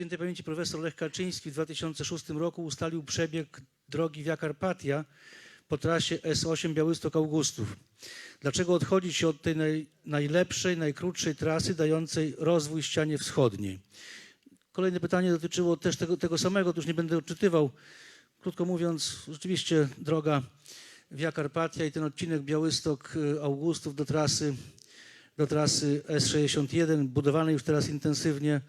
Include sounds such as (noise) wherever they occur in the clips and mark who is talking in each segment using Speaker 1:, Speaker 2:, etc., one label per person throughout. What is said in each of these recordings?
Speaker 1: Świętej pamięci profesor Lech Kaczyński w 2006 roku ustalił przebieg drogi Via Carpatia po trasie S8 Białystok-Augustów. Dlaczego odchodzić się od tej naj, najlepszej, najkrótszej trasy dającej rozwój ścianie wschodniej? Kolejne pytanie dotyczyło też tego, tego samego, to już nie będę odczytywał. Krótko mówiąc, rzeczywiście droga Via Carpatia i ten odcinek Białystok-Augustów do trasy, do trasy S61, budowanej już teraz intensywnie,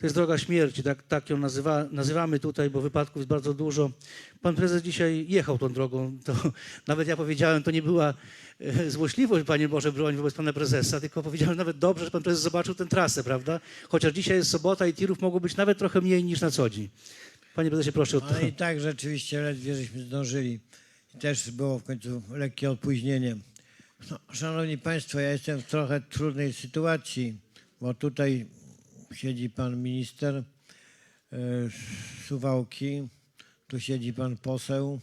Speaker 1: to jest droga śmierci, tak, tak ją nazywa, nazywamy tutaj, bo wypadków jest bardzo dużo. Pan prezes dzisiaj jechał tą drogą, to (laughs) nawet ja powiedziałem, to nie była e, złośliwość, Panie Boże, broń wobec Pana prezesa, tylko powiedziałem nawet dobrze, że Pan prezes zobaczył tę trasę, prawda? Chociaż dzisiaj jest sobota i tirów mogło być nawet trochę mniej niż na co dzień. Panie prezesie, proszę o to.
Speaker 2: Ale i tak rzeczywiście ledwie żeśmy zdążyli. Też było w końcu lekkie opóźnienie. No, szanowni Państwo, ja jestem w trochę trudnej sytuacji, bo tutaj siedzi pan minister e, Suwałki, tu siedzi pan poseł.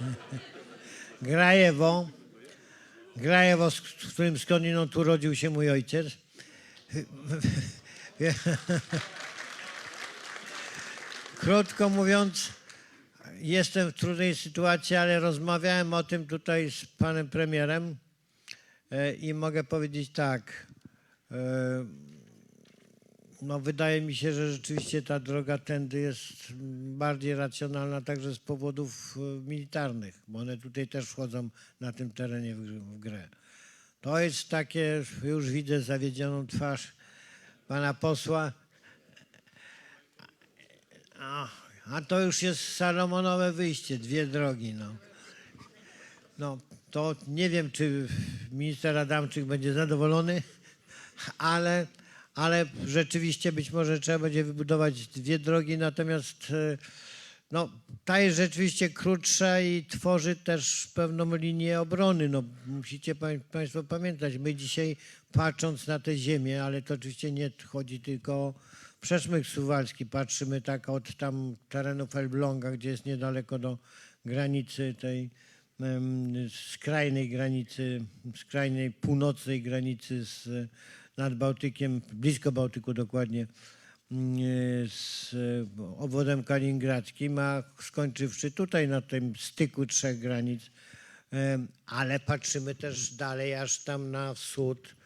Speaker 2: (laughs) Grajewo, Grajewo, z z którym skądinąd tu urodził się mój ojciec. (laughs) (laughs) Krótko mówiąc, jestem w trudnej sytuacji, ale rozmawiałem o tym tutaj z panem premierem e, i mogę powiedzieć tak. e, No, wydaje mi się, że rzeczywiście ta droga tędy jest bardziej racjonalna także z powodów e, militarnych, bo one tutaj też wchodzą na tym terenie w, grę. To jest takie, już widzę zawiedzioną twarz pana posła. A, a to już jest salomonowe wyjście, dwie drogi. No. no to nie wiem, czy minister Adamczyk będzie zadowolony, ale, ale rzeczywiście być może trzeba będzie wybudować dwie drogi, natomiast e, no, ta jest rzeczywiście krótsza i tworzy też pewną linię obrony. No, musicie pań, Państwo pamiętać, my dzisiaj patrząc na tę ziemię, ale to oczywiście nie chodzi tylko o Przesmyk Suwalski, patrzymy tak od tam terenów Elbląga, gdzie jest niedaleko do granicy tej skrajnej granicy, skrajnej północnej granicy z nad Bałtykiem, blisko Bałtyku dokładnie, mm, z obwodem kaliningradzkim, a skończywszy tutaj na tym styku trzech granic, ale patrzymy też dalej, aż tam na wschód,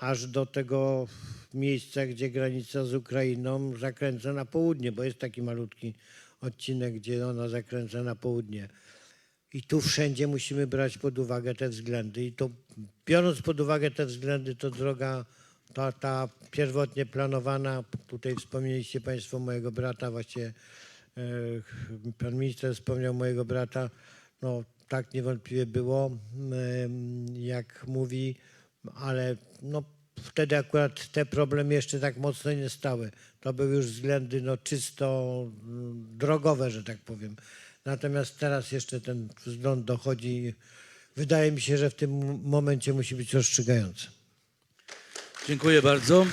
Speaker 2: aż do tego miejsca, gdzie granica z Ukrainą zakręca na południe, bo jest taki malutki odcinek, gdzie ona zakręca na południe. I tu wszędzie musimy brać pod uwagę te względy. I to biorąc pod uwagę te względy, to droga ta, ta pierwotnie planowana, tutaj wspomnieliście Państwo mojego brata, właściwie e, pan minister wspomniał mojego brata, no tak niewątpliwie było, jak mówi, ale no wtedy akurat te problemy jeszcze tak mocno nie stały. To były już względy no, czysto mm, drogowe, że tak powiem. Natomiast teraz jeszcze ten wzgląd dochodzi wydaje mi się, że w tym momencie musi być rozstrzygający.
Speaker 1: Dziękuję bardzo.